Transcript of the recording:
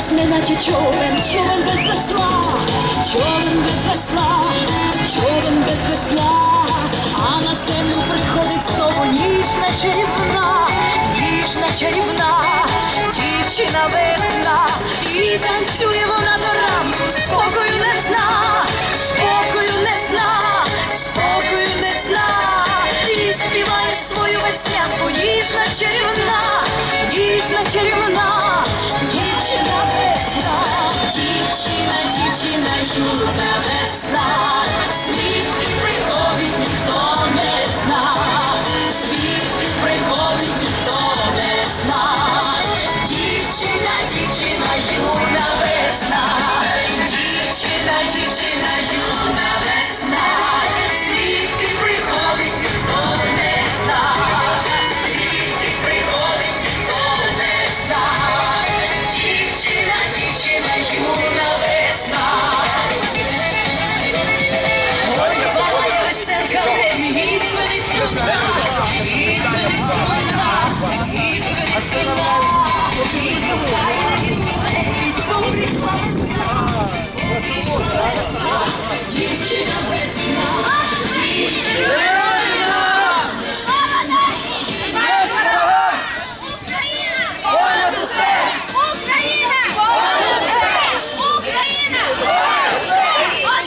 Час неначе човен, човен без весла, човен без весла, човен без весла, а на землю приходить знову ніжна чарівна, ніжна чарівна, дівчина весна, і танцює вона до ранку, спокою не зна, спокою не зна, спокою не зна, і співає свою веснянку, ніжна чарівна, ніжна чарівна, дівчина, юна весна, This one is.